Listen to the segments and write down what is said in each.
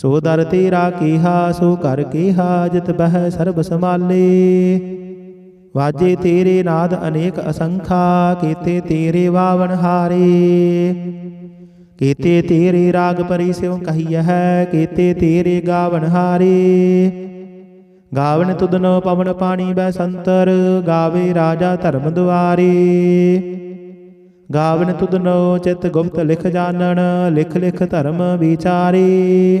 ਸੋ ਦਰ ਤੇਰਾ ਕੀਹਾ, ਸੋ ਕਰ ਕੀਹਾ, ਜਿਤ ਬਹਿ ਸਰਬ ਸਮਾਲੇ ਵਾਜੇ ਤੇਰੇ ਨਾਦ ਅਨੇਕ ਅਸੰਖਾ, ਕੀਤੇ ਤੇਰੇ ਵਾਵਨ ਹਾਰੇ। ਕੀਤੇ ਤੇਰੇ ਰਾਗ ਪਰੀ ਸਿਉ ਕਹੀਐ ਕੀਤੇ ਤੇਰੇ ਗਾਵਨ ਹਾਰੇ। ਗਾਵਨ ਤੁਧਨੋ ਪਵਨ ਪਾਣੀ ਬੈ ਸੰਤਰ, ਗਾਵੇ ਰਾਜਾ ਧਰਮ ਦੁਆਰੇ। ਗਾਵਨ ਤੁਧਨੋ ਚਿਤ ਗੁਪਤ ਲਿਖ ਜਾਣਨ, ਲਿਖ ਲਿਖ ਧਰਮ ਵਿਚਾਰੇ।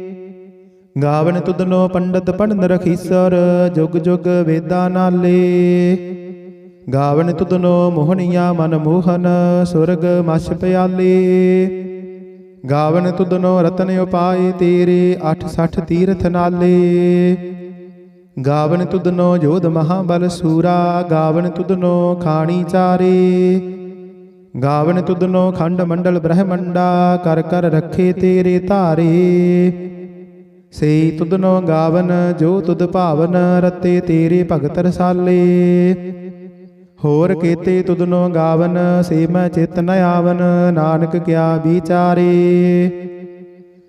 ਗਾਵਨ ਤੁਧਨੋ ਪੰਡਤ ਪੰਡ ਰਖੀਸਰ ਜੁਗ ਜੁਗ ਵੇਦਾ ਨਾਲੇ। ਗਾਵਨ ਤੁਧਨੋ ਮੋਹਣੀਆਂ ਮਨ ਮੋਹਨ, ਸੁਰਗ ਮਛ ਪਿਆਲੇ। ਗਾਵਨ ਤੁਧਨੋ ਰਤਨ ਉਪਾਏ ਤੇਰੇ 68 ਤੀਰਥ ਨਾਲੇ। ਗਾਵਨ ਤੁਧਨੋ ਜੋਧ ਮਹਾਬਲ ਸੂਰਾ, ਗਾਵਨ ਤੁਧਨੋ ਖਾਣੀ ਚਾਰੇ। ਗਾਵਨ ਤੁਧਨੋ ਖੰਡ ਮੰਡਲ ਬ੍ਰਹਮੰਡਾ, ਕਰ ਕਰ ਰੱਖੇ ਤੇਰੇ ਧਾਰੇ। ਸਈ ਤੁਧਨੋ ਗਾਵਨ, ਜੋ ਤੁਧ ਭਾਵਨ, ਰਤੇ ਤੇਰੇ ਭਗਤ ਰਸਾਲੇ। ਹੋਰ ਕੀਤੇ ਤੁਧਨੋ ਗਾਵਨ, ਸੇ ਮੈਂ ਚਿਤ ਨ ਆਵਨ, ਨਾਨਕ ਕਿਆ ਵਿਚਾਰੇ।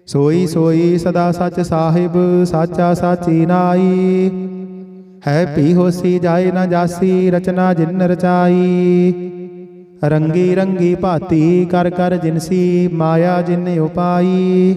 ਸੋਈ ਸੋਈ ਸਦਾ ਸੱਚ ਸਾਹਿਬ, ਸਾਚਾ ਸਾਚੀ ਨਾਈ। ਹੈ ਪੀ ਹੋਸੀ ਜਾਏ ਨਾ ਜਾਸੀ, ਰਚਨਾ ਜਿਨ ਰਚਾਈ। ਰੰਗੀ ਰੰਗੀ ਭਾਤੀ ਕਰ ਕਰ ਜਿਨਸੀ, ਮਾਇਆ ਜਿਨ ਉਪਾਈ।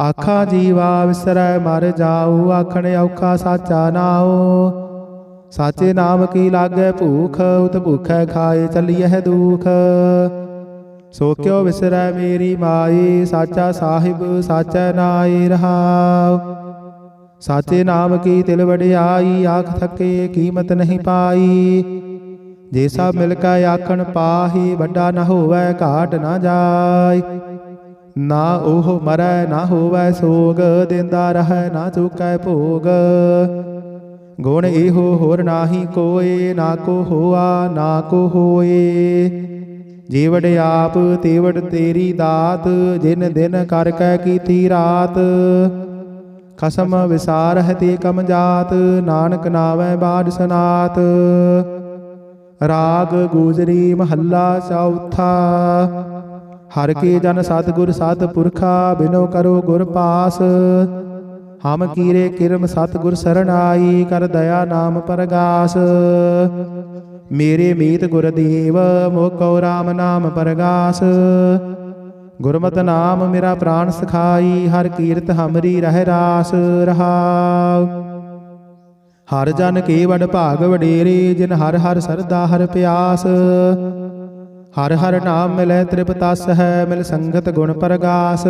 ਆਖਾ ਜੀਵਾ ਵਿਸਰੈ ਮਰ ਜਾਉ ਆਖਣ ਔਖਾ ਸਾਚਾ ਨਾਉ। ਸਾਚੇ ਨਾਮ ਕੀ ਲਾਗੈ ਭੂਖ, ਉਤ ਭੁਖੈ ਖਾਏ ਚੱਲੀਐ ਦੁਖ। ਸੋ ਕਿਉ ਵਿਸਰੈ ਮੇਰੀ ਮਾਈ, ਸਾਚਾ ਸਾਹਿਬ ਸਾਚੈ ਨਾਈ ਰਹਾਉ। ਸਾਚੇ ਨਾਮ ਕੀ ਤਿਲ ਵਡਿਆਈ, ਆਖ ਥਕੇ ਕੀਮਤ ਨਹੀਂ ਪਾਈ। ਜੇ ਸਭ ਮਿਲ ਕੇ ਆਖਣ ਪਾਹੀ, ਵੱਡਾ ਨਾ ਹੋਵੇ, ਘਾਟ ਨਾ ਜਾਏ ਨਾ ਉਹ ਮਰੈ, ਨਾ ਹੋਵੈ ਸੋਗ, ਦਿੰਦਾ ਰਹੈ, ਨਾ ਚੁਕੈ ਭੋਗ। ਗੁਣ ਇਹੋ ਹੋਰ ਨਾਹੀ ਕੋਏ, ਨਾ ਕੋ ਹੋਆ, ਨਾ ਕੋ ਹੋਏ। ਜੀਵੜ ਆਪ, ਤੇਵੜ ਤੇਰੀ ਦਾਤ, ਜਿਨ ਦਿਨ ਕਰ ਕੈ ਕੀਤੀ ਰਾਤ। ਖਸਮ ਵਿਸਾਰਹਿ ਤੇ ਕਮ ਜਾਤ, ਨਾਨਕ ਨਾਵੈ ਬਾਜ ਸਨਾਤ। ਰਾਗ ਗੂਜਰੀ ਮਹੱਲਾ ਚੌਥਾ। ਹਰ ਕੇ ਜਨ ਸਤਿਗੁਰ ਸਤ ਪੁਰਖਾ, ਬਿਨੋ ਕਰੋ ਗੁਰ ਪਾਸ। ਹਮ ਕੀਰੇ ਕਿਰਮ ਸਤਿਗੁਰ ਸਰਣਾਈ, ਕਰ ਦਇਆ ਨਾਮ ਪਰਗਾਸ। ਮੇਰੇ ਮੀਤ ਗੁਰਦੇਵ, ਮੋਕੋ RAM ਨਾਮ ਪਰਗਾਸ। ਗੁਰਮਤ ਨਾਮ ਮੇਰਾ ਪ੍ਰਾਨ ਸਖਾਈ, ਹਰ ਕੀਰਤ ਹਮਰੀ ਰਹਿ ਰਾਸ ਰਹਾਉ। ਹਰ ਜਨ ਕੇ ਵਡ ਭਾਗ ਵਡੇਰੇ, ਜਿਨ ਹਰ ਹਰ ਸਰਦਾ ਹਰ ਪਿਆਸ। ਹਰ ਹਰ ਨਾਮ ਮਿਲੈ ਤ੍ਰਿਪਤਸ ਹੈ ਮਿਲ ਸੰਗਤ ਗੁਣ ਪ੍ਰਗਾਸ।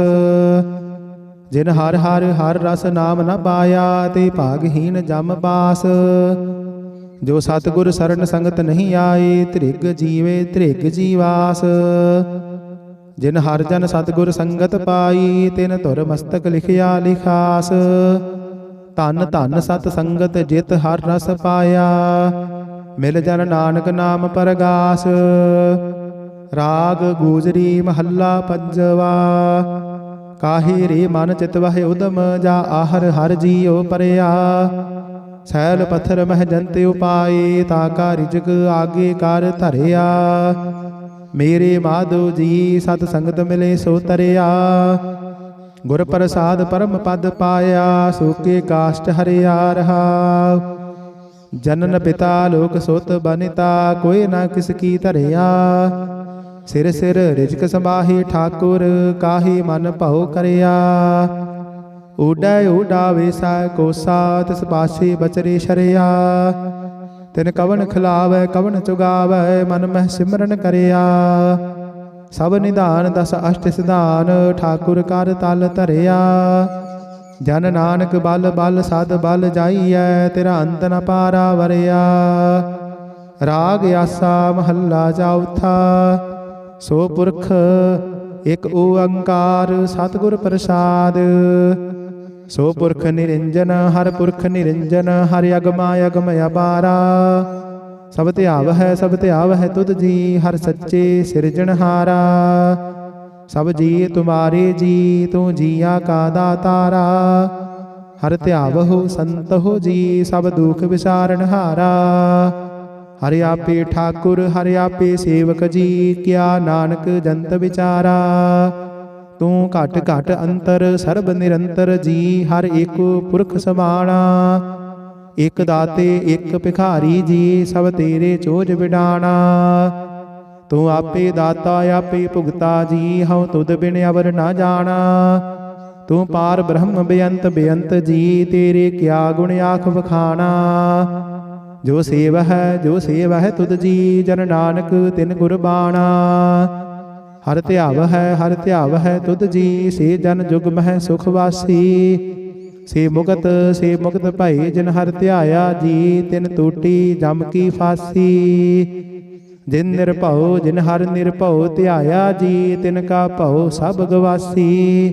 ਜਿਨ ਹਰ ਹਰ ਹਰ ਰਸ ਨਾਮ ਨ ਪਾਇਆ, ਤੇ ਭਾਗਹੀਨ ਜਮ ਬਾਸ ਜੋ ਸਤਿਗੁਰ ਸਰਨ ਸੰਗਤ ਨਹੀਂ ਆਏ, ਤ੍ਰਿਗ ਜੀਵੇ ਤ੍ਰਿਗ ਜੀਵਾਸ। ਜਿਨ ਹਰ ਜਨ ਸਤਿਗੁਰ ਸੰਗਤ ਪਾਈ, ਤਿਨ ਧੁਰ ਮਸਤਕ ਲਿਖਿਆ ਲਿਖਾਸ। ਧੰਨ ਧਨ ਸਤ ਸੰਗਤ ਜਿਤ ਹਰ ਰਸ ਪਾਇਆ, ਮਿਲ ਜਨ ਨਾਨਕ ਨਾਮ ਪਰਗਾਸ। ਰਾਗ ਗੂਜਰੀ ਮਹੱਲਾ ਪੰਜਵਾ। ਕਾਹੇ ਰੇ ਮਨ ਚਿਤ ਵਹਿ ਉਦਮ ਜਾ ਆਹਰ ਹਰ ਜੀਉ ਪਰਿਆ। ਸੈਲ ਪੱਥਰ ਮਹਿ ਜੰਤ ਉਪਾਏ, ਤਾ ਕਾ ਰਿਜਕ ਆਗੇ ਕਰ ਧਰਿਆ। ਮੇਰੇ ਮਾਧੋ ਜੀ, ਸਤ ਸੰਗਤ ਮਿਲੇ ਸੋ ਤਰਿਆ। ਗੁਰ ਪ੍ਰਸਾਦ ਪਰਮ ਪਦ ਪਾਇਆ, ਸੋਕੇ ਕਾਸ਼ਟ ਹਰਿਆ ਰਹਾ। ਜਨਨ ਪਿਤਾ ਲੋਕ ਸੁਤ ਬਨਿਤਾ, ਕੋਈ ਨਾ ਕਿਸ ਕੀ ਧਰਿਆ। ਸਿਰ ਸਿਰ ਰਿਜਕ ਸੰਭਾਹੀ ਠਾਕੁਰ ਕਾਹੀ ਮਨ ਭਉ ਕਰਿਆ। ਊਡੈ ਊਡਾਵੇ ਸਾ ਕੋਸਾ ਤਿਸ ਪਾਸੇ ਬਚਰੇ ਸ਼ਰਿਆ। ਤਿਨ ਕਵਨ ਖਿਲਾਵੈ ਕਵਨ ਚੁਗਾਵੈ, ਮਨ ਮਹਿ ਸਿਮਰਨ ਕਰਿਆ। ਸਭ ਨਿਧਾਨ ਦਸ ਅਸ਼ਟ ਸਿਧਾਨ, ਠਾਕੁਰ ਕਰ ਤਲ ਧਰਿਆ। ਜਨ ਨਾਨਕ ਬਲ ਬਲ ਸਦ ਬਲ ਜਾਈਐ, ਤੇਰਾ ਅੰਤ ਨ ਪਾਰਾ ਵਰਿਆ। ਰਾਗ ਆਸਾ ਮਹੱਲਾ ਚੌਥਾ। ਸੋ ਪੁਰਖ, ਇਕ ਓੰਕਾਰ ਸਤਿਗੁਰ ਪ੍ਰਸਾਦ। ਸੋ ਪੁਰਖ ਨਿਰੰਜਨ, ਹਰ ਪੁਰਖ ਨਿਰੰਜਨ, ਹਰ ਅਗਮਾ ਅਗਮ ਅਪਾਰਾ। ਸਭ ਧਿਆਵ ਹੈ ਸਭ ਧਿਆਵ ਹੈ ਤੁਧ ਜੀ, ਹਰ ਸੱਚੇ ਸਿਰਜਣਹਾਰਾ ਸਭ ਜੀ ਤੁਮਾਰੇ ਜੀ, ਤੂੰ ਜੀਆ ਕਾ ਦਾਤਾਰਾ। ਹਰ ਧਿਆਵ ਹੋ ਸੰਤ ਹੋ ਜੀ, ਸਭ ਦੁਖ ਵਿਸ਼ਾਰਣਹਾਰਾ ਹਾਰਾ ਹਰਿ ਆਪੇ ਠਾਕੁਰ, ਹਰਿ ਆਪੇ ਸੇਵਕ ਜੀ, ਕਿਆ ਨਾਨਕ ਜੰਤ ਵਿਚਾਰਾ। ਤੂੰ ਘਟ ਘਟ ਅੰਤਰ, ਸਰਬ ਨਿਰੰਤਰ ਜੀ, ਹਰ ਇੱਕ ਪੁਰਖ ਸਮਾਣਾ। ਇਕ ਦਾਤੇ, ਇਕ ਭਿਖਾਰੀ ਜੀ, ਸਭ ਤੇਰੇ ਚੋਜ ਵਿਡਾਣਾ ਤੂੰ ਆਪੇ ਦਾਤਾ, ਆਪੇ ਭੁਗਤਾ ਜੀ, ਹਉ ਤੁਧ ਬਿਨ ਅਵਰ ਨਾ ਜਾਣਾ। ਤੂੰ ਪਾਰ ਬ੍ਰਹਮ ਬੇਅੰਤ ਬੇਅੰਤ ਜੀ, ਤੇਰੇ ਕਿਆ ਗੁਣ ਆਖ ਵਖਾਣਾ। ਜੋ ਸੇਵ ਹੈ ਜੋ ਸੇਵ ਹੈ ਤੁਧ ਜੀ ਜਨ ਨਾਨਕ, ਤਿਨ ਗੁਰਬਾਣਾ। ਹਰ ਧਿਆਵ ਹੈ ਹਰ ਧਿਆਵ ਹੈ ਤੁਧ ਜੀ, ਸੇ ਜਨ ਜੁਗ ਮਹਿ ਸੁਖ ਵਾਸੀ। ਸੇ ਮੁਕਤ ਸੇ ਮੁਕਤ ਭਾਈ ਜਿਨ ਹਰ ਧਿਆਇਆ ਜੀ, ਤਿਨ ਟੂਟੀ ਜਮ ਕੀ ਫਾਸੀ। ਜਿਨ ਨਿਰਭਉ, ਜਿਨ ਹਰ ਨਿਰਭਉ ਧਿਆਇਆ ਜੀ, ਤਿਨ ਕਾ ਭਉ ਸਭ ਗਵਾਸੀ।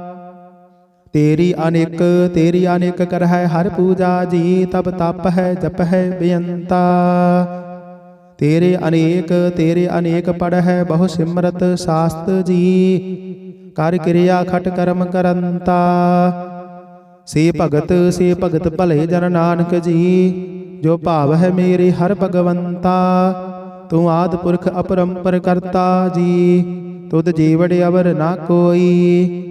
ਤੇਰੀ ਅਨੇਕ ਤੇਰੀ ਅਨੇਕ ਕਰ ਹੈ ਹਰ ਪੂਜਾ ਜੀ ਤਬ ਤਪ ਹੈ, ਜਪ ਹੈ ਬੇਅੰਤਾ। ਤੇਰੇ ਅਨੇਕ ਤੇਰੇ ਅਨੇਕ ਪੜ ਹੈ ਬਹੁ ਸਿਮਰਤ ਸਾਸਤ ਜੀ, ਕਰ ਕਿਰਿਆ ਖਟ ਕਰਮ ਕਰੰਤਾ। ਸੇ ਭਗਤ ਸੇ ਭਗਤ ਭਲੇ ਜਨ ਨਾਨਕ ਜੀ, ਜੋ ਭਾਵ ਹੈ ਮੇਰੇ ਹਰ ਭਗਵੰਤਾ। ਤੂੰ ਆਦ ਪੁਰਖ ਅਪਰੰਪਰ ਕਰਤਾ ਜੀ, ਤੁਧ ਜੀਵੜ ਅਵਰ ਨਾ ਕੋਈ।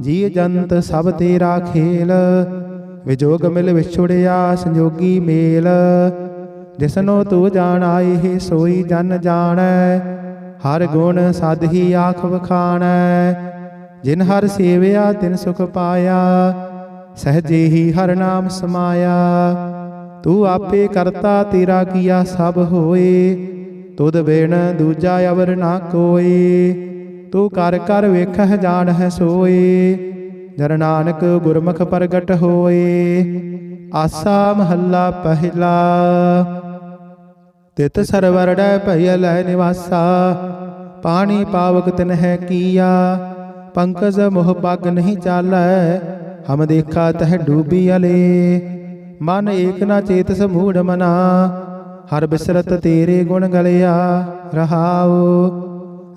ਜੀ ਜੰਤ ਸਭ ਤੇਰਾ ਖੇਲ। ਵਿਜੋਗ ਮਿਲ ਵਿਛੁੜਿਆ ਸੰਜੋਗੀ ਮੇਲ। ਜਿਸਨੋ ਤੂੰ ਜਾਣਾਏ ਸੋਈ ਜਨ ਜਾਣੈ। ਹਰ ਗੁਣ ਸਦ ਹੀ ਆਖ ਵਖਾਣੈ। ਜਿਨ ਹਰ ਸੇਵਿਆ, ਤਿਨ ਸੁਖ ਪਾਇਆ। ਸਹਜੇ ਹੀ ਹਰ ਨਾਮ ਸਮਾਇਆ। ਤੂੰ ਆਪੇ ਕਰਤਾ, ਤੇਰਾ ਕੀਆ ਸਭ ਹੋਏ। ਤੁਧ ਬਿਨ ਦੂਜਾ ਅਵਰ ਨਾ ਕੋਏ। ਤੂੰ ਕਰ ਕਰ ਵੇਖਹਿ ਜਾਣਹਿ ਸੋਏ। ਜਰ ਨਾਨਕ ਗੁਰਮੁਖ ਪ੍ਰਗਟ ਹੋਏ। ਆਸਾ ਮਹੱਲਾ ਪਹਿਲਾ। ਤਿਤ ਸਰਵਰੜੈ ਭਇ ਲੈ ਨਿਵਾਸਾ। ਪਾਣੀ ਪਾਵਕ ਤਿਨਹਿ ਕੀਆ। ਪੰਕਜ ਮੋਹ ਪਗ ਨਹੀਂ ਚਾਲੈ। ਹਮ ਦੇਖਾ ਤਹ ਡੂਬੀ ਅਲੇ। ਮਨ ਏਕ ਨਾ ਚੇਤ ਮੂੜ ਮਨਾ। ਹਰ ਬਿਸਰਤ ਤੇਰੇ ਗੁਣ ਗਲਿਆ ਰਹਾਓ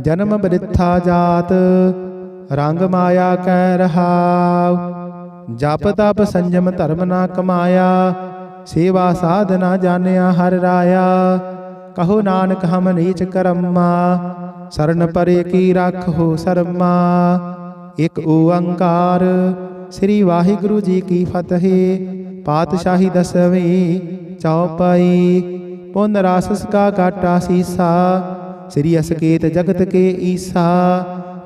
ਜਨਮ ਬ੍ਰਿਥਾ ਜਾਤ, ਰੰਗ ਮਾਇਆ ਕੈ ਰਹਾਉ। ਜਪ ਤਪ ਸੰਜਮ ਧਰਮ ਨਾ ਕਮਾਇਆ, ਸੇਵਾ ਸਾਧਨਾ ਜਾਣਿਆ ਹਰ ਰਾਇਆ। ਕਹੋ ਨਾਨਕ ਹਮ ਨੀਚ ਕਰਮਾ, ਸਰਨ ਪਰੇ ਕੀ ਰੱਖੋ ਸਰਮਾ। ਇਕ ਓੰਕਾਰ ਸ੍ਰੀ ਵਾਹਿਗੁਰੂ ਜੀ ਕੀ ਫਤਿਹ, ਪਾਤਸ਼ਾਹੀ ਦਸਵੀਂ ਚੌਪਈ। ਪੁਨ ਰਾਸਸ ਕਾ ਕਾਟਾ ਸੀਸਾ ਸ੍ਰੀ ਅਸਕੇਤ ਜਗਤ ਕੇ ਈਸਾ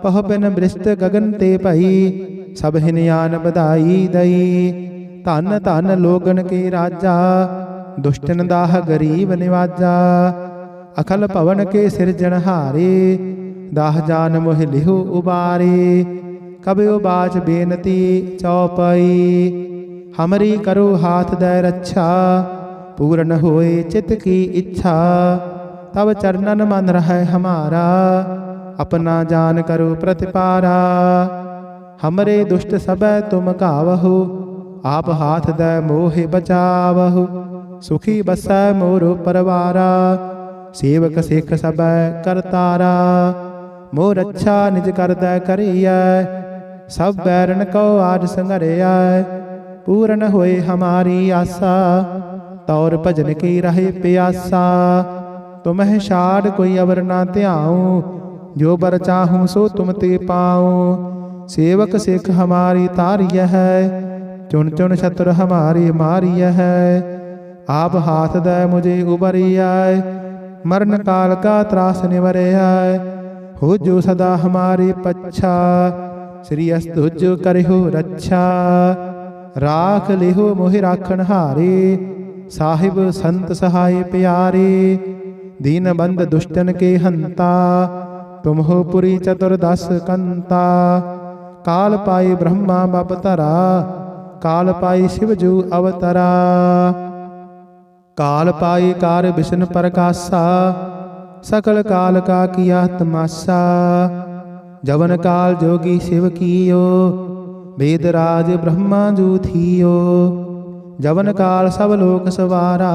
ਪਹ ਬਿਨ ਬ੍ਰਿਸ਼ਟ ਗਗਨ ਤੇ ਭਈ, ਸਭ ਹਿਨਿਆਨ ਬਧਾਈ ਦਈ। ਧਨ ਧਨ ਲੋਗਨ ਕੇ ਰਾਜਾ, ਦੁਸ਼ਟਨ ਦਾਹ ਗਰੀਬ ਨਿਵਾਜਾ। ਅਖਲ ਭਵਨ ਕੇ ਸਿਰਜਣਹਾਰੇ ਦਾਹ ਜਾਨ ਮੋਹ ਲਿਹੁ ਉਬਾਰੇ। ਕਬਿਉ ਬਾਜ ਬੇਨਤੀ ਚੌਪਈ ਹਮਰੀ ਕਰੋ ਹਾਥ ਦੈ ਰੱਛਾ, ਪੂਰਨ ਹੋਏ ਚਿਤ ਕੀ ਇੱਛਾ। ਤਬ ਚਰਨਨ ਮਨ ਰਹਿ ਹਮਾਰਾ, ਆਪਣਾ ਜਾਨ ਕਰੋ ਪ੍ਰਤਿਪਾਰਾ। ਹਮਰੇ ਦੁਸ਼ਟ ਸਬੈ ਤੁਮ ਘਾਵਹੁ, ਆਪ ਹਾਥ ਦੇ ਮੋਹਿ ਬਚਾਵਹੁ। ਸੁਖੀ ਬਸੈ ਮੋਰੋ ਪਰਵਾਰਾ, ਸੇਵਕ ਸਿੱਖ ਸਬੈ ਕਰਤਾਰਾ। ਮੋਰ ਅੱਛਾ ਨਿਜ ਕਰਦਾ ਕਰੀਐ, ਸਭ ਬੈਰਨ ਕੋ ਆਜ ਸੰਘਰਿਆ ਪੂਰਨ ਹੋਏ ਹਮਾਰੀ ਆਸਾ, ਤੌਰ ਭਜਨ ਕੀ ਰਹੇ ਪਿਆਸਾ। ਤੁਮਹਿ ਛਾੜ ਕੋਈ ਅਵਰ ਨਾ ਧਿਆਉ ਜੋ ਬਰ ਚਾਹੂੰ ਸੋ ਤੁਮ ਤੇ ਪਾਉ ਸੇਵਕ ਸਿੱਖ ਹਮਾਰੀ ਤਾਰੀය ਹੈ ਚੁਣ ਚੁਣ ਛਤਰ ਹਮਾਰੀ ਮਾਰੀය ਹੈ ਆਪ ਹਾਥ ਦੇ ਮੁਝੇ ਉਬਰੀਆ ਮਰਨ ਕਾਲ ਕਾ ਤਰਾਸ ਨਿਵਰਿਆ ਹੋ ਜੋ ਸਦਾ ਹਮਾਰੇ ਪੱਛਾ ਸ੍ਰੀ ਅਸਤੁਜ ਕਰਿਓ ਰੱਛਾ ਰਾਖ ਲਿਹੋ ਮੋਹਿ ਰਾਖਣ ਹਾਰੇ ਸਾਹਿਬ ਸੰਤ ਸਹਾਈ ਪਿਆਰੇ ਦੀਨ ਬੰਦ दीन बंद दुष्टन के हंता तुम हो पुरी चतुर्दश कंता काल पाई ब्रह्मा बपतरा काल पाई शिवजू अवतरा काल पाई कार विष्णु प्रकाशा सकल काल का किया तमाशा जवन काल जोगी शिव कियो वेदराज ब्रह्मा जू थियो जवन काल सब लोक सवारा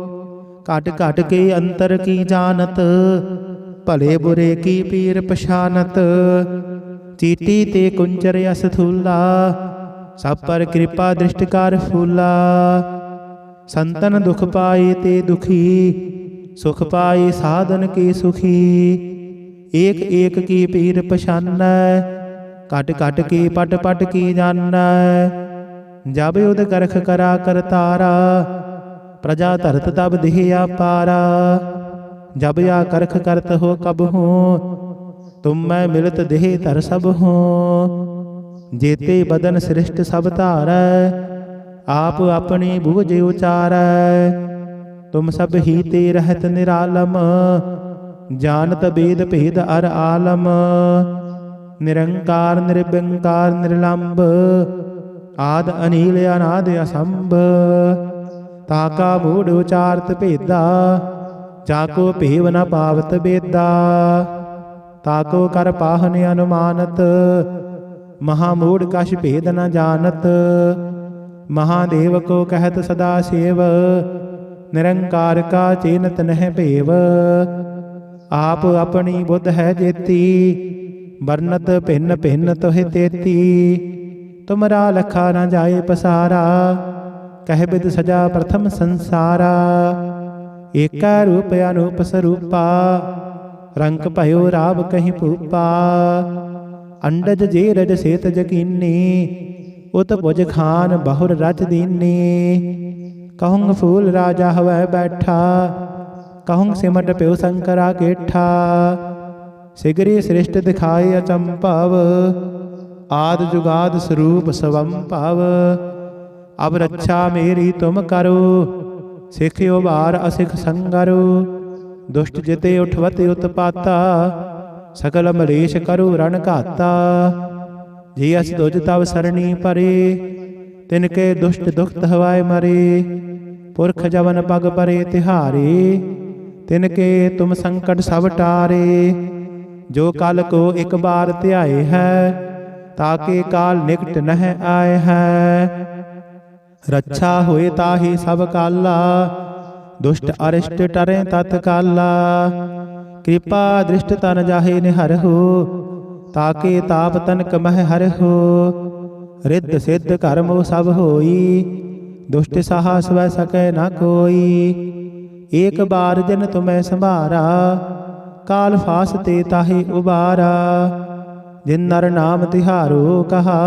ਘਟ ਘਟ ਕੇ ਅੰਤਰ ਕੀ ਜਾਣਤ? ਭਲੇ ਬੁਰੇ ਕੀ ਪੀਰ ਪਛਾਨਤ? ਚੀਟੀ ਤੇ ਕੁੰਚਰ ਅਸ ਥੂਲਾ ਸਭ ਪਰ ਕਿਰਪਾ ਦ੍ਰਿਸ਼ਟ ਕਰ ਫੂਲਾ। ਸੰਤਨ ਦੁਖ ਪਾਏ ਤੇ ਦੁਖੀ, ਸੁਖ ਪਾਏ ਸਾਧਨ ਕੀ ਸੁਖੀ। ਏਕ ਏਕ ਕੀ ਪੀਰ ਪਛਾਨੈ ਘਟ ਘਟ ਕੀ ਪਟ ਪਟ ਕੀ ਜਾਣੈ। ਜਬ ਉਦ ਕਰਖ ਕਰਾ ਕਰਤਾਰਾ ਪ੍ਰਜਾ ਧਰਤ ਤਬ ਦੇਹ ਆਪਾਰਾ ਜਬ ਆ ਕਰਖ ਕਰਤ ਹੋ ਕਬ ਹੋ, ਤੁਮ ਮੈਂ ਮਿਲਤ ਦੇਹ ਧਰ ਸਭ ਹੋ। ਜੇਤੇ ਬਦਨ ਸ੍ਰਿਸ਼ਟ ਸਭ ਧਾਰੈ, ਆਪ ਆਪਣੀ ਬੂਝ ਉਚਾਰੈ। ਤੁਮ ਸਭ ਹੀ ਤੇ ਰਹਿਤ ਨਿਰਾਲਮ, ਜਾਣਤ ਬੇਦ ਭੇਦ ਅਰ ਆਲਮ। ਨਿਰੰਕਾਰ, ਨਿਰਬੰਕਾਰ ਨਿਰਲੰਭ ਆਦ ਅਨੀਲ ਅਨਾਦ ਅਸੰਭ। ਤਾਕਾ ਮੂੜ ਉਚਾਰਤ ਭੇਦਾ ਜਾ ਜਾਕੋ ਭੇਵ ਨ ਪਾਵਤ ਬੇਦਾ। ਤਾਕੋ ਕਰ ਪਾਹਨ ਅਨੁਮਾਨਤ, ਮਹਾ ਮੂੜ ਕਛ ਭੇਦ ਨ ਜਾਣਤ। ਮਹਾਦੇਵ ਕੋ ਕਹਿਤ ਸਦਾ ਸੇਵ, ਨਿਰੰਕਾਰ ਕਾ ਚੇਨਤ ਨਹਿ ਭੇਵ। ਆਪ ਆਪਣੀ ਬੁੱਧ ਹੈ ਜੇਤੀ, ਵਰਨਤ ਭਿੰਨ ਭਿੰਨ ਤੋਹਿ ਤੇਤੀ। ਤੁਮਰਾ ਲਖਾ ਨ ਜਾਏ ਪਸਾਰਾ ਕਹਿ ਬਿਦ ਸਜਾ ਪ੍ਰਥਮ ਸੰਸਾਰਾ, ਏਕਾ ਰੂਪ ਅਨੂਪ ਸਰੂਪਾ, ਰੰਗ ਭਇਓ ਰਾਵ ਕਹੀਂ ਭੂਪਾ। ਅੰਡਜ ਜੇ ਰਜ ਸੇਤ ਜਕੀਨੀ, ਉਤ ਭੁਜ ਖਾਨ ਬਹੁਰ ਰਚ ਦੀਨੀ। ਕਹੂੰ ਫੂਲ ਰਾਜਾ ਹਵੈ ਬੈਠਾ ਕਹੂੰ ਸਿਮਟ ਪਿਉ ਸੰਕਰਾ ਕੇਠਾ। ਸਿਗਰੀ ਸ੍ਰਿਸ਼ਟ ਦਿਖਾਏ ਅਚੰਭਵ, ਆਦ ਜੁਗਾਦ ਸਰੂਪ ਸਵੰਭਵ ਅਬ ਰੱਛਾ ਮੇਰੀ ਤੁਮ ਕਰੋ, ਸਿੱਖਿਓ ਬਾਰ ਅਸਿਖ ਸੰਗਰੋ। ਦੁਸ਼ਟ ਜਿਤੇ ਉਠਵਤ ਉਤਪਾਤਾ ਸਕਲ ਮਲੇਸ਼ ਕਰੋ ਰਣ ਘਾਤਾ। ਜੀ ਅਸ ਦੁਜ ਤਵ ਸਰਣੀ ਪਰੇ, ਤਿਨ ਕੇ ਦੁਸ਼ਟ ਦੁਖਤ ਹਵਾਏ ਮਰੇ। ਪੁਰਖ ਜਵਨ ਪਗ ਪਰੇ ਤਿਹਾਰੇ, ਤਿਨ ਕੇ ਤੁਮ ਸੰਕਟ ਸਭ ਟਾਰੇ। ਜੋ ਕਲ ਕੋ ਇੱਕ ਬਾਰ ਧਿਆਏ ਹੈ ਤਾਕੇ ਕਾਲ ਨਿਕਟ ਨਹਿ ਆਏ ਹੈ। ਰੱਛਾ ਹੋਏ ਤਾਹੀ ਸਭ ਕਾਲਾ, ਦੁਸ਼ਟ ਅਰਿਸ਼ਟ ਟਰੇ ਤਤ ਕਾਲਾ। ਕਿਰਪਾ ਦ੍ਰਿਸ਼ਟ ਤਨ ਜਾਹੇ ਨਿਹਰਹੁ ਤਾਕੇ ਤਾਪ ਤਨਕ ਮਹਿ ਹਰਹੁ ਰਿੱਧ ਸਿੱਧ ਕਰਮੋ ਸਭ ਹੋਈ, ਦੁਸ਼ਟ ਸਾਹਾ ਸਵੈ ਸਕੈ ਨਾ ਕੋਈ। ਏਕ ਬਾਰ ਜਨ ਤੁਮੈ ਸੰਭਾਰਾ, ਕਾਲ ਫਾਸ ਤੇ ਤਾਹੇ ਉਬਾਰਾ। ਜਿਨ ਨਰ ਨਾਮ ਤਿਹਾਰੋ ਕਹਾ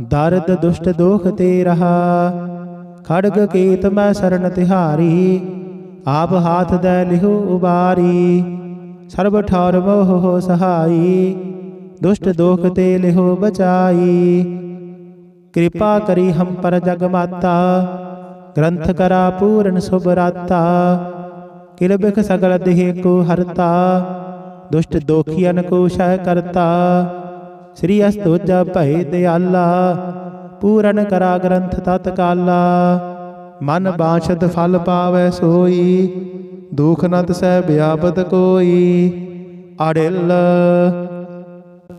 ਦਰਦ ਦੁਸ਼ਟ ਦੋਖ ਤੇ ਰਹਾ ਖੜਗ ਕੀਤ ਮੈਂ ਸਰਣ ਤਿਹਾਰੀ, ਆਪ ਹਾਥ ਦੇ ਲਿਹੋ ਉਬਾਰੀ। ਸਰਬ ਠੌਰ ਮੋਹ ਸਹਾਈ, ਦੁਸ਼ਟ ਦੋਖ ਤੇ ਲਿਹੋ ਬਚਾਈ। ਕਿਰਪਾ ਕਰੀ ਹਮ ਪਰ ਜਗ ਮਾਤਾ, ਗ੍ਰੰਥ ਕਰਾ ਪੂਰਨ ਸੁਭ ਰਾਤਾ। ਕਿਰਬਖ ਸਗਲ ਦੇਹ ਕੋ ਹਰਤਾ, ਦੁਸ਼ਟ ਦੋਖੀਨ ਕੋ ਸ਼ੈ ਕਰਤਾ। ਸ੍ਰੀ ਅਸਤੋਜਾ ਭੈ ਦਿਆਲਾ, ਪੂਰਨ ਕਰਾ ਗ੍ਰੰਥ ਤਤ ਕਾਲਾ ਮਨ ਬਾਛਦ ਫਲ ਪਾਵੈ ਸੋਈ, ਦੁਖ ਨਤ ਸਹਿ ਬਿਆਪਤ ਕੋਈ। ਅੜਿਲ,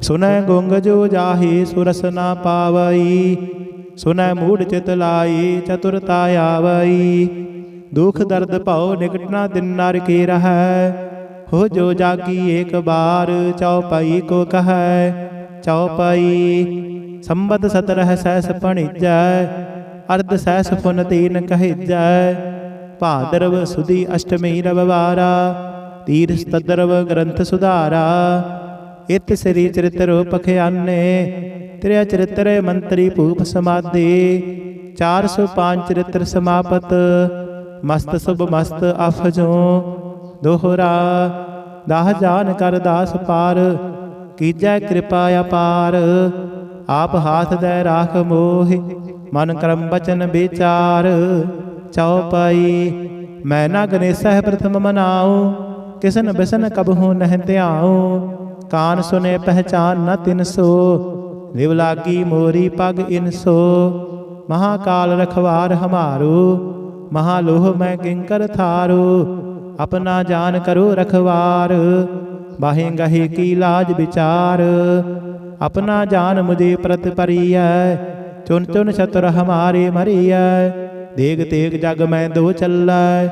ਸੁਨੈ ਗੁੰਗ ਜੋ ਜਾਹੀ ਸੁਰਸ ਨਾ ਪਾਵਈ, ਸੁਨੈ ਮੂੜ ਚਿਤ ਲਾਈ ਚਤੁਰਤਾ ਆਵਈ। ਦੁਖ ਦਰਦ ਭਉ ਨਿਕਟਣਾ ਦਿਨ ਨਰ ਕੇ ਰਹੈ, ਹੋ ਜੋ ਜਾਗੀ ਏਕ ਬਾਰ ਚਉਪਈ ਕੋ ਕਹੈ। ਚੌਪਾਈ ਸੰਬਤ ਸਤਰਹ ਸਹਿਸ ਪਣਿਜੈ ਅਰਧ ਸਹਿਸ ਫੁਨ ਤੀਨ ਕਹਿਜੈ। ਭਾਦਰਵ ਸੁਦੀ ਅਸ਼ਟਮੀ ਰਵਵਾਰਾ ਤੀਰ ਸਤਦਰਵ ਗ੍ਰੰਥ ਸੁਧਾਰਾ। ਇਤ ਸ੍ਰੀ ਚਰਿਤ੍ਰ ਪਖਿਆਨੇ ਤ੍ਰਿਆ ਚਰਿਤ੍ਰ ਮੰਤਰੀ ਭੂਪ ਸਮਾਦੇ 405 ਚਰਿਤ੍ਰ ਸਮਾਪਤ, ਮਸਤ ਸੁਭ ਮਸਤ ਅਫਜੋ ਦੋਹਰਾ। ਦਾਹ ਜਾਨ ਕਰ ਦਾਸ ਪਾਰ ਕੀਜੈ ਕਿਰਪਾ ਅਪਾਰ। ਆਪ ਹਾਥ ਦੈ ਰਾਖ ਮੋਹਿ, ਮਨ ਕਰਮ ਬਚਨ ਵਿਚਾਰ। ਚਉਪਈ ਮੈਂ ਨਾ ਗਨੇਸਹਿ ਪ੍ਰਥਮ ਮਨਾਉ, ਕਿਸਨ ਬਿਸਨ ਕਬਹੂ ਨਹਿ ਧਿਆਉ। ਕਾਨ ਸੁਨੇ ਪਹਿਚਾਨ ਨ ਤਿਨਸੋ ਲਿਵ ਲਾਗੀ ਮੋਰੀ ਪਗ ਇਨ ਸੋ। ਮਹਾਕਾਲ ਰਖਵਾਰ ਹਮਾਰੂ, ਮਹਾਲੋਹ ਮੈਂ ਕਿੰਕਰ ਥਾਰੂ। ਆਪਣਾ ਜਾਨ ਕਰੋ ਰਖਵਾਰ। ਬਾਹੇ ਗਹੇ ਕੀ ਲਾਜ ਵਿਚਾਰ? ਆਪਣਾ ਜਾਨ ਮੁਝੇ ਪ੍ਰਤ ਪਰੀਐ ਚੁਨ ਚੁਨ ਸ਼ਤਰ ਹਮਾਰੇ ਮਰੀਐ। ਦੇਗ ਤੇਗ ਜਗ ਮੈਂ ਦੋ ਚੱਲੈ,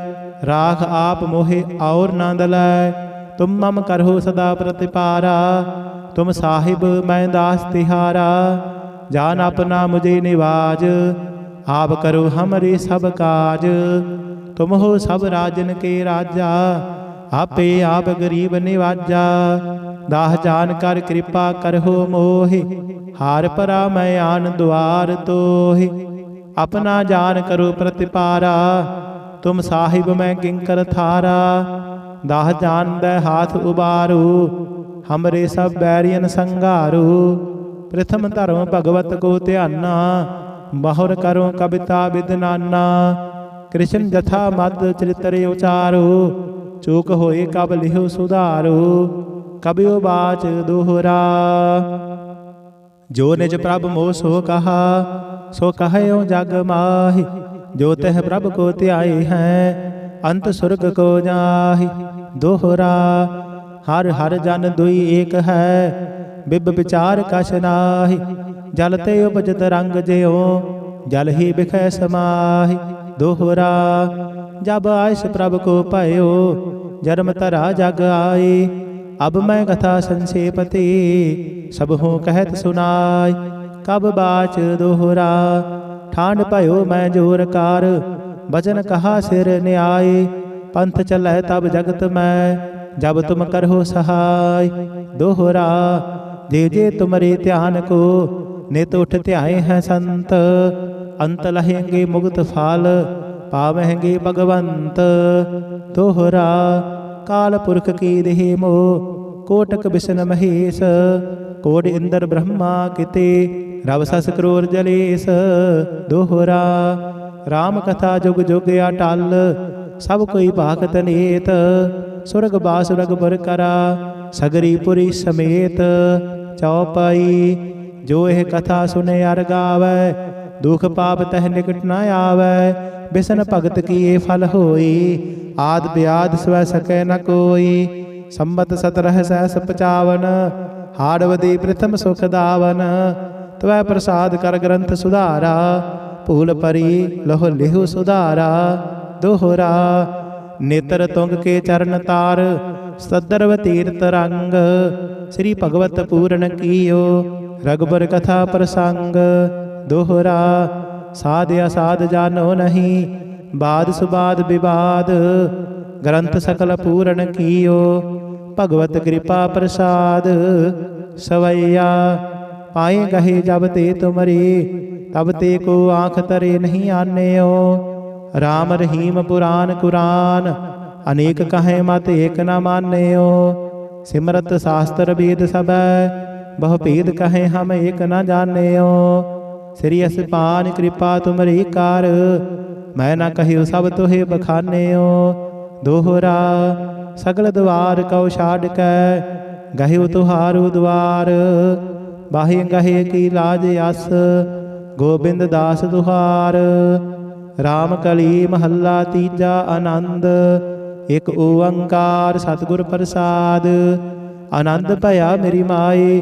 ਰਾਖ ਆਪ ਮੋਹਿ ਔਰ ਨਾ ਦਲੈ। ਤੁਮ ਮਮ ਕਰਹੁ ਸਦਾ ਪ੍ਰਤਿਪਾਰਾ, ਤੁਮ ਸਾਹਿਬ ਮੈਂ ਦਾਸ ਤਿਹਾਰਾ। ਜਾਨ ਆਪਣਾ ਮੁਝੇ ਨਿਵਾਜ, ਆਪ ਕਰੋ ਹਮਰੇ ਸਭ ਕਾਜ। ਤੁਮ ਹੋ ਸਭ ਰਾਜਨ ਕੇ ਰਾਜਾ ਆਪੇ ਆਪ ਗਰੀਬ ਨਿਵਾਜਾ। ਦਾਹ ਜਾਨ ਕਰ ਕਿਰਪਾ ਕਰਹੁ ਮੋਹਿ, ਹਾਰ ਪਰਾ ਮੈਂ ਆਨ ਦੁਆਰ ਤੋਹਿ। ਆਪਣਾ ਜਾਨ ਕਰੋ ਪ੍ਰਤਿਪਾਰਾ, ਤੁਮ ਸਾਹਿਬ ਮੈਂ ਕਿੰਕਰ ਥਾਰਾ। ਦਾਹ ਜਾਨ ਦੇ ਹਾਥ ਉਬਾਰੂ, ਹਮਰੇ ਸਭ ਬੈਰੀਨ ਸੰਘਾਰੂ। ਪ੍ਰਥਮ ਧਰਮ ਭਗਵਤ ਕੋ ਧਿਆਨਾ ਬਾਹਰ ਕਰੋ ਕਵਿਤਾ ਵਿਦਨਾਨਾ ਕ੍ਰਿਸ਼ਨ ਜਥਾ ਮਦ ਚਰਿਤਰੇ ਉਚਾਰੂ। ਚੂਕ ਹੋਏ ਕਬ ਲਿਹੁ ਸੁਧਾਰੋ ਕਬਿਓ ਬਾਚ ਦੋਹਰਾ। ਜੋ ਨਿਜ ਪ੍ਰਭ ਮੋਹ ਸੋ ਕਹਾ, ਸੋ ਕਹਿਓ ਜਗ ਮਾਹੀ। ਜੋ ਤਹ ਪ੍ਰਭ ਕੋ ਧਿਆਏ ਹੈ, ਅੰਤ ਸੁਰਗ ਕੋ ਜਾਹਿ। ਦੋਹਰਾ, ਹਰ ਹਰ ਜਨ ਦੁਈ ਏਕ ਹੈ, ਬਿਬ ਵਿਚਾਰ ਕਛ ਨਾਹਿ। ਜਲ ਤੇ ਉਪਜਤ ਰੰਗ ਜਿਉ, ਜਲ ਹੀ ਬਿਖੈ ਸਮਾਹਿ। ਦੋਹਰਾ ਜਬ ਆਇਸ ਪ੍ਰਭ ਕੋ ਭਇਓ ਜਨਮ ਤਰਾ ਜਗ ਆਏ ਅਬ ਮੈਂ ਕਥਾ ਸੰਸੇਪਤੇ ਸਭ ਹੋ ਕਹਿਤ ਸੁਨਾਈ। ਕਬ ਬਾਚ ਦੋਹਰਾ ਠਾਂਡ ਭਇਓ ਮੈਂ ਜੋਰ ਕਾਰ। ਬਚਨ ਕਹਾ ਸਿਰ ਨਿਆਏ ਪੰਥ ਚਲੈ ਤਬ ਜਗਤ ਮੈਂ। ਜਬ ਤੁਮ ਕਰਹੁ ਸਹਾਈ, ਦੋਹਰਾ ਜੇ ਜੇ ਤੁਮਰੇ ਧਿਆਨ ਕੋ, ਨਿਤ ਉਠ ਧਿਆਏ ਹੈ ਸੰਤ। ਅੰਤ ਲਹੇਂਗੇ ਮੁਕਤ ਫਾਲ ਪਾਵਹਿੰਗੇ ਭਗਵੰਤ ਦੋਹਰਾ ਕਾਲ ਪੁਰਖ ਕੀ ਦੇਹ ਮੋ ਕੋਟਕ ਬਿਸ਼ਨ ਮਹੇਸ਼ ਕੋੜ ਇੰਦਰ ਬ੍ਰਹਮਾ ਕਿਤੇ, ਰਵ ਸਸ ਕਰੋਰ ਜਲੇਸ, ਦੋਹਰਾ RAM ਕਥਾ ਜੁਗ ਜੁਗ ਅਟਲ, ਸਭ ਕੋਈ ਭਾਗਤ ਨੇਤ, ਸੁਰਗ ਬਾਸੁਰਗ ਬਰ ਕਰਾ, ਸਗਰੀ ਪੁਰੀ ਸਮੇਤ ਚੌਪਾਈ ਜੋ ਇਹ ਕਥਾ ਸੁਨੇ ਅਰ ਗਾਵੇ, ਦੁਖ ਪਾਪ ਤਹਿ ਨਿਕਟ ਨਾ ਆਵੇ ਬਿਸਨ ਭਗਤ ਕੀਏ ਫਲ ਹੋਈ? ਆਦ ਬਿਆਦ ਸਵੈ ਸਕੈ ਨ ਕੋਈ। ਸੰਬਤ ਸਤਰਹ ਸਹਿਸ 55 ਹਾੜਵਦੀ ਪ੍ਰਥਮ ਸੁਖ ਦਾਵਨ। ਤਵੈ ਪ੍ਰਸਾਦ ਕਰ ਗ੍ਰੰਥ ਸੁਧਾਰਾ। ਭੂਲ ਪਰੀ ਲਹੁ ਲਿਹੁ ਸੁਧਾਰਾ। ਦੋਹਰਾ। ਨੇਤਰ ਤੁੰਗ ਕੇ ਚਰਨ ਤਾਰ। ਸਦਰਵ ਤੀਰਤ ਰੰਗ। ਸ੍ਰੀ ਭਗਵਤ ਪੂਰਨ ਕੀਓ। ਰਗਬਰ ਕਥਾ ਪ੍ਰਸੰਗ। ਦੋਹਰਾ। ਸਾਧ ਅਸਾਧ ਜਾਣੋ ਨਹੀਂ, ਬਾਦ ਸੁਬਾਦ ਵਿਵਾਦ, ਗ੍ਰੰਥ ਸਕਲ ਪੂਰਨ ਕੀਓ, ਭਗਵਤ ਕਿਰਪਾ ਪ੍ਰਸਾਦ, ਸਵਈਆ, ਪਾਏ ਗਹੇ ਜਬ ਤੇ ਤੁਮਰੀ, ਤਬ ਤੇ ਕੋ ਆਖ ਤਰੇ ਨਹੀਂ ਆਨਿਓ। ਰਾਮ ਰਹੀਮ ਪੁਰਾਨ ਕੁਰਾਨ, ਅਨੇਕ ਕਹੇ ਮਤ ਏਕ ਨਾ ਮਾਨਿਓ। ਸਿਮਰਤ ਸ਼ਾਸਤਰ ਵੇਦ ਸਬੈ ਬਹੁ ਭੇਦ ਕਹੇ ਹਮ ਏਕ ਨ ਜਾਣਿਓ। ਸ੍ਰੀ ਅਸਪਾਨ ਕਿਰਪਾ ਤੁਮਰੀ ਕਰ। ਮੈਂ ਨਾ ਕਹਿਓ ਸਭ ਤੋਹੇ ਬਖਾਨਿਓ। ਦੋਹਰਾ ਸਗਲ ਦਵਾਰ ਕਉ ਛਾੜ ਕੈ। ਗਹਿਓ ਤੁਹਾਰੂ ਦਵਾਰ। ਬਾਹੇ ਗਹੇ ਕੀ ਲਾਜ ਅਸ। ਗੋਬਿੰਦ ਦਾਸ ਦੁਹਾਰ। RAM ਕਲੀ ਮਹੱਲਾ ਤੀਜਾ ਆਨੰਦ। ਇਕ ਓੰਕਾਰ ਸਤਿਗੁਰ ਪ੍ਰਸਾਦ। ਆਨੰਦ ਭਇਆ ਮੇਰੀ ਮਾਏ।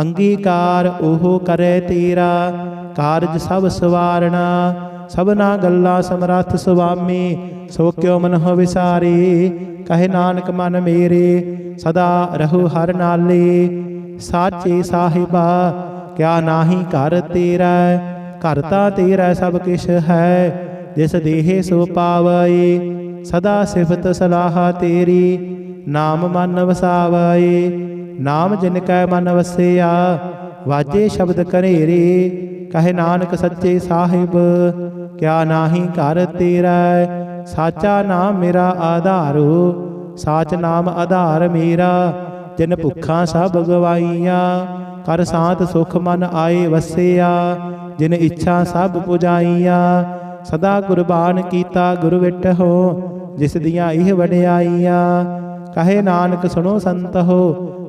ਅੰਗੀਕਾਰ ਉਹ ਕਰੇ ਤੇਰਾ। ਕਾਰਜ ਸਭ ਸਵਾਰਣਾ। ਸਭਨਾ ਗੱਲਾਂ ਸਮਰੱਥ ਸੁਆਮੀ। ਸੋ ਕਿਉ ਮਨਹੁ ਵਿਸਾਰੇ। ਕਹੇ ਨਾਨਕ ਮਨ ਮੇਰੇ। ਸਦਾ ਰਹੋ ਹਰ ਨਾਲੇ। ਸਾਚੇ ਸਾਹਿਬਾ, ਕਿਆ ਨਾਹੀ ਘਰ ਤੇਰਾ। ਘਰ ਤਾਂ ਤੇਰਾ ਸਭ ਕਿਛ ਹੈ। ਜਿਸ ਦੇਹ ਸੋ ਪਾਵਈ ਸਦਾ ਸਿਫਤ ਸਲਾਹ ਤੇਰੀ। ਨਾਮ ਮਨ ਵਸਾਵਈ ਨਾਮ ਜਿਨ ਕੈ ਮਨ ਵਸਿਆ, ਵਾਜੇ ਸ਼ਬਦ ਕਰੇਰੇ ਕਹੇ ਨਾਨਕ ਸੱਚੇ ਸਾਹਿਬ, ਕਿਆ ਨਾਹੀ ਘਰ ਤੇਰਾ ਸਾਚਾ ਨਾਮ ਮੇਰਾ ਆਧਾਰੋ ਸਾਚ ਨਾਮ ਆਧਾਰ ਮੇਰਾ, ਜਿਨ ਭੁੱਖਾਂ ਸਭ ਗਵਾਈਆਂ ਕਰ ਸਾਥ ਸੁਖ ਮਨ ਆਏ ਵਸਿਆ, ਜਿਨ ਇੱਛਾ ਸਭ ਪੁਜਾਈਆਂ, ਸਦਾ ਕੁਰਬਾਨ ਕੀਤਾ ਗੁਰ ਵਿਟਹੁ, ਜਿਸ ਦੀਆਂ ਇਹ ਵਡਿਆਈਆਂ, ਕਹੇ ਨਾਨਕ ਸੁਣੋ ਸੰਤ ਹੋ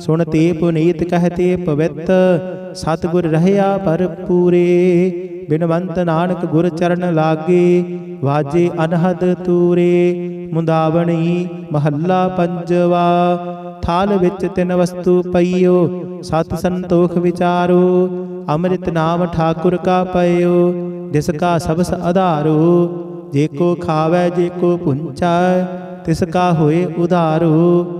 ਸੁਣਤੇ ਪੁਨੀਤ ਕਹਤੇ ਪਵਿੱਤ ਸਤਿਗੁਰ ਰਹਿਆ ਪਰ ਪੂਰੇ। ਬਿਨਵੰਤ ਨਾਨਕ ਗੁਰ ਚਰਨ ਲਾਗੇ, ਵਾਜੇ ਅਨਹਦ ਤੂਰੇ। ਮੁੰਦਾਵਣੀ ਮਹੱਲਾ ਪੰਜਵਾ, ਥਾਲ ਵਿੱਚ ਤਿੰਨ ਵਸਤੂ ਪਈਓ, ਸਤ ਸੰਤੋਖ ਵਿਚਾਰੋ। ਅੰਮ੍ਰਿਤ ਨਾਮ ਠਾਕੁਰ ਕਾ ਪਇਓ ਜਿਸ ਕਾ ਸਬਸ ਆਧਾਰੋ ਜੇ ਕੋ ਖਾਵੇ, ਜੇ ਕੋ ਪੁੰਚਾ, ਤਿਸ ਕਾ ਹੋਏ ਉਧਾਰੋ।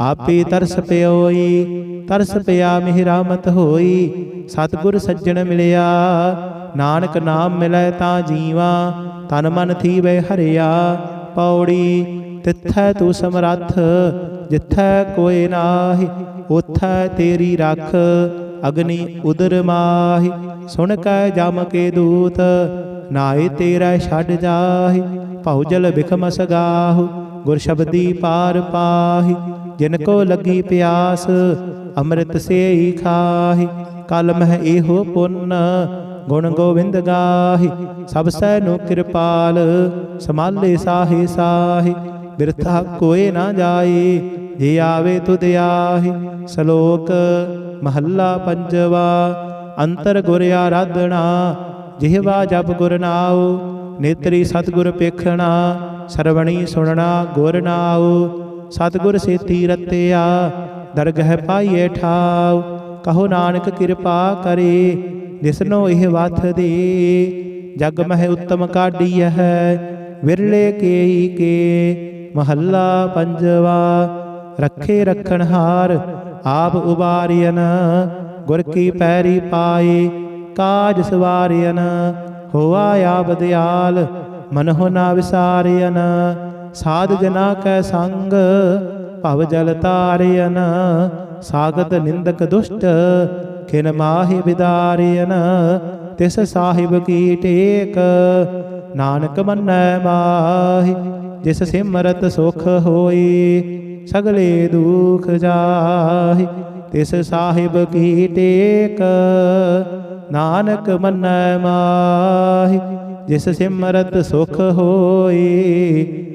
ਆਪੇ ਤਰਸ ਪਿਓਈ, ਤਰਸ ਪਿਆ ਮਿਹਰਾ ਮਤ ਹੋਈ, ਸਤਿਗੁਰ ਸੱਜਣ ਮਿਲਿਆ। ਨਾਨਕ ਨਾਮ ਮਿਲੈ ਤਾਂ ਜੀਵਾ, ਤਨ ਮਨ ਥੀਵੇ ਹਰਿਆ। ਪੌੜੀ, ਤਿੱਥੈ ਤੂੰ ਸਮਰੱਥ, ਜਿੱਥੈ ਕੋਇ ਨਾਹੀ ਉਥੈ ਤੇਰੀ ਰੱਖ, ਅਗਨੀ ਉਦਰ ਮਾਹੀ। ਸੁਣ ਕੈ ਜਮ ਕੇ ਦੂਤ ਨਾਏ ਤੇਰਾ ਛੱਡ ਜਾਹੀ। ਭਉ ਜਲ ਬਿਖਮ ਸਗਾਹੁ ਗੁਰ ਸ਼ਬਦੀ ਪਾਰ ਪਾਹੀ। ਜਿਨ ਕੋ ਲੱਗੀ ਪਿਆਸ, ਅੰਮ੍ਰਿਤ ਸੇਈ ਖਾਹੀ ਕਲ ਮਹਿ ਇਹੋ ਪੁੰਨ, ਗੁਣ ਗੋਵਿੰਦ ਗਾਹੀ, ਸਭ ਸੈ ਨੂੰ ਕਿਰਪਾਲ ਸਮਾਲੇ ਸਾਹੇ ਸਾਹੀ, ਬਿਰਥਾ ਕੋਏ ਨਾ ਜਾਏ ਜੇ ਆਵੇ ਤੁਧ ਆਹੀ, ਸ਼ਲੋਕ ਮਹੱਲਾ ਪੰਜਵਾ, ਅੰਤਰ ਗੁਰ ਆਰਾਧਣਾ ਜਿਹਵਾ ਜਪ ਗੁਰ ਨਾਉ, ਨੇਤਰੀ ਸਤਗੁਰ ਪੇਖਣਾ, ਸਰਵਣੀ ਸੁਣਨਾ ਗੁਰ ਨਾਉ ਸਤਗੁਰ ਸੇਤੀ ਰਤਿਆ ਦਰਗਹਿ ਪਾਈਏ ਠਾਉ, ਕਹੋ ਨਾਨਕ ਕਿਰਪਾ ਕਰੇ ਜਿਸਨੋ ਇਹ ਵਥ ਦੇ, ਜਗ ਮਹਿ ਉਤਮ ਕਾਢੀਐ ਵਿਰਲੇ ਕੇਈ ਕੇ, ਮਹੱਲਾ ਪੰਜਵਾ, ਰੱਖੇ ਰਖਣ ਹਾਰ, ਆਪ ਉਬਾਰਿයਨ ਗੁਰ ਕੀ ਪੈਰੀ ਪਾਏ, ਕਾਜ ਸਵਾਰਿਯਨ ਹੋਆ ਆਪ ਦਿਆਲ, ਮਨਹੁ ਨਾ ਵਿਸਾਰਿਯਨ ਸਾਧ ਜਨਾ ਕੈ ਸੰਗ, ਭਵ ਜਲ ਤਾਰਿਅਨ ਸਾਗਤ ਨਿੰਦਕ ਦੁਸ਼ਟ, ਖਿਨ ਮਾਹੀ ਵਿਦਾਰਿਯਨ ਤਿਸ ਸਾਹਿਬ ਕੀ ਟੇਕ, ਨਾਨਕ ਮੰਨੈ ਮਾਹਿ, ਜਿਸ ਸਿਮਰਤ ਸੁਖ ਹੋਈ, ਸਗਲੇ ਦੁਖ ਜਾਹੀ, ਤਿਸ ਸਾਹਿਬ ਕੀ ਟੇਕ, ਨਾਨਕ ਮੰਨੈ ਮਾਹਿ, ਜਿਸ ਸਿਮਰਤ ਸੁਖ ਹੋਈ